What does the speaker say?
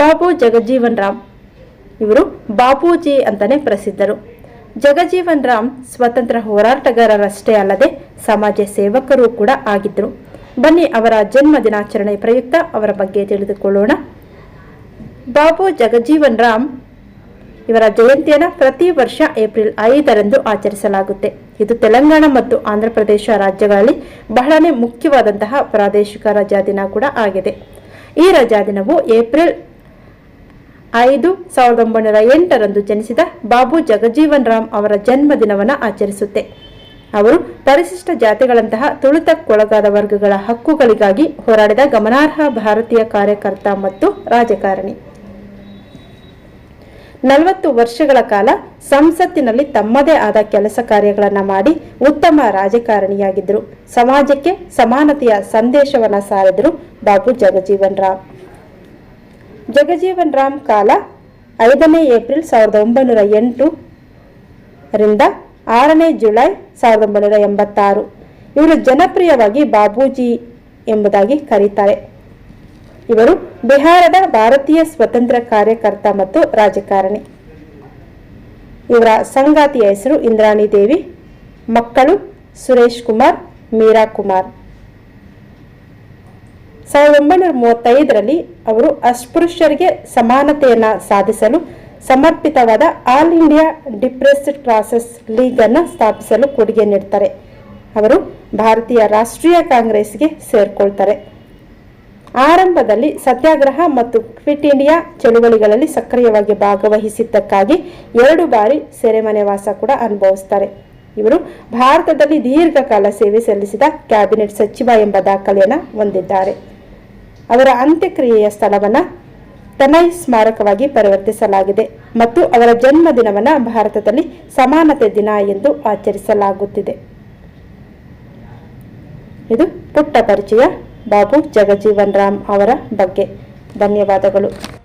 ಬಾಬು ಜಗಜೀವನ್ ರಾಮ್. ಇವರು ಬಾಪೂಜಿ ಅಂತಾನೆ ಪ್ರಸಿದ್ಧರು. ಜಗಜೀವನ್ ರಾಮ್ ಸ್ವತಂತ್ರ ಹೋರಾಟಗಾರರಷ್ಟೇ ಅಲ್ಲದೆ ಸಮಾಜ ಸೇವಕರು ಕೂಡ ಆಗಿದ್ದರು. ಬನ್ನಿ ಅವರ ಜನ್ಮ ದಿನಾಚರಣೆ ಪ್ರಯುಕ್ತ ಅವರ ಬಗ್ಗೆ ತಿಳಿದುಕೊಳ್ಳೋಣ. ಬಾಬು ಜಗಜೀವನ್ ರಾಮ್ ಇವರ ಜಯಂತಿಯನ್ನು ಪ್ರತಿ ವರ್ಷ ಏಪ್ರಿಲ್ ಐದರಂದು ಆಚರಿಸಲಾಗುತ್ತೆ. ಇದು ತೆಲಂಗಾಣ ಮತ್ತು ಆಂಧ್ರ ಪ್ರದೇಶ ರಾಜ್ಯಗಳಲ್ಲಿ ಬಹಳನೇ ಮುಖ್ಯವಾದಂತಹ ಪ್ರಾದೇಶಿಕ ರಜಾದಿನ ಕೂಡ ಆಗಿದೆ. ಈ ರಜಾದಿನವು ಏಪ್ರಿಲ್ ಐದು ಸಾವಿರದ ಒಂಬೈನೂರ ಎಂಟರಂದು ಜನಿಸಿದ ಬಾಬು ಜಗಜೀವನ್ ರಾಮ್ ಅವರ ಜನ್ಮದಿನವನ್ನು ಆಚರಿಸುತ್ತೆ. ಅವರು ಪರಿಶಿಷ್ಟ ಜಾತಿಗಳಂತಹ ತುಳಿತಕ್ಕೊಳಗಾದ ವರ್ಗಗಳ ಹಕ್ಕುಗಳಿಗಾಗಿ ಹೋರಾಡಿದ ಗಮನಾರ್ಹ ಭಾರತೀಯ ಕಾರ್ಯಕರ್ತ ಮತ್ತು ರಾಜಕಾರಣಿ. ನಲವತ್ತು ವರ್ಷಗಳ ಕಾಲ ಸಂಸತ್ತಿನಲ್ಲಿ ತಮ್ಮದೇ ಆದ ಕೆಲಸ ಕಾರ್ಯಗಳನ್ನು ಮಾಡಿ ಉತ್ತಮ ರಾಜಕಾರಣಿಯಾಗಿದ್ದರು. ಸಮಾಜಕ್ಕೆ ಸಮಾನತೆಯ ಸಂದೇಶವನ್ನು ಸಾರಿದರು ಬಾಬು ಜಗಜೀವನ್ ರಾಮ್. ಜಗಜೀವನ್ ರಾಮ್ ಕಾಲ ಐದನೇ ಏಪ್ರಿಲ್ ಸಾವಿರದ ಒಂಬೈನೂರ ಎಂಟು ರಿಂದ ಆರನೇ ಜುಲೈ ಸಾವಿರದ ಒಂಬೈನೂರ ಎಂಬತ್ತಾರು. ಇವರು ಜನಪ್ರಿಯವಾಗಿ ಬಾಬೂಜಿ ಎಂಬುದಾಗಿ ಕರೀತಾರೆ. ಇವರು ಬಿಹಾರದ ಭಾರತೀಯ ಸ್ವತಂತ್ರ ಕಾರ್ಯಕರ್ತ ಮತ್ತು ರಾಜಕಾರಣಿ. ಇವರ ಸಂಗಾತಿಯ ಹೆಸರು ಇಂದ್ರಾಣಿ ದೇವಿ, ಮಕ್ಕಳು ಸುರೇಶ್ ಕುಮಾರ್, ಮೀರಾ ಕುಮಾರ್. ಸಾವಿರದ ಒಂಬೈನೂರ ಮೂವತ್ತೈದರಲ್ಲಿ ಅವರು ಅಸ್ಪೃಶ್ಯರಿಗೆ ಸಮಾನತೆಯನ್ನು ಸಾಧಿಸಲು ಸಮರ್ಪಿತವಾದ all India depressed classes league ಅನ್ನು ಸ್ಥಾಪಿಸಲು ಕೊಡುಗೆ ನೀಡ್ತಾರೆ. ಅವರು ಭಾರತೀಯ ರಾಷ್ಟ್ರೀಯ ಕಾಂಗ್ರೆಸ್ಗೆ ಸೇರ್ಕೊಳ್ತಾರೆ. ಆರಂಭದಲ್ಲಿ ಸತ್ಯಾಗ್ರಹ ಮತ್ತು ಕ್ವಿಟ್ ಇಂಡಿಯಾ ಚಳುವಳಿಗಳಲ್ಲಿ ಸಕ್ರಿಯವಾಗಿ ಭಾಗವಹಿಸಿದ್ದಕ್ಕಾಗಿ ಎರಡು ಬಾರಿ ಸೆರೆಮನೆ ವಾಸ ಕೂಡ ಅನುಭವಿಸ್ತಾರೆ. ಇವರು ಭಾರತದಲ್ಲಿ ದೀರ್ಘಕಾಲ ಸೇವೆ ಸಲ್ಲಿಸಿದ ಕ್ಯಾಬಿನೆಟ್ ಸಚಿವ ಎಂಬ ದಾಖಲೆಯನ್ನು ಹೊಂದಿದ್ದಾರೆ. ಅವರ ಅಂತ್ಯಕ್ರಿಯೆಯ ಸ್ಥಳವನ್ನು ತನೈ ಸ್ಮಾರಕವಾಗಿ ಪರಿವರ್ತಿಸಲಾಗಿದೆ ಮತ್ತು ಅವರ ಜನ್ಮದಿನವನ್ನು ಭಾರತದಲ್ಲಿ ಸಮಾನತೆ ದಿನ ಎಂದು ಆಚರಿಸಲಾಗುತ್ತಿದೆ. ಇದು ಪುಟ್ಟ ಪರಿಚಯ. ಬಾಬು ಜಗಜೀವನ್ ರಾಮ್ ಅವರ ಬಗ್ಗೆ. ಧನ್ಯವಾದಗಳು.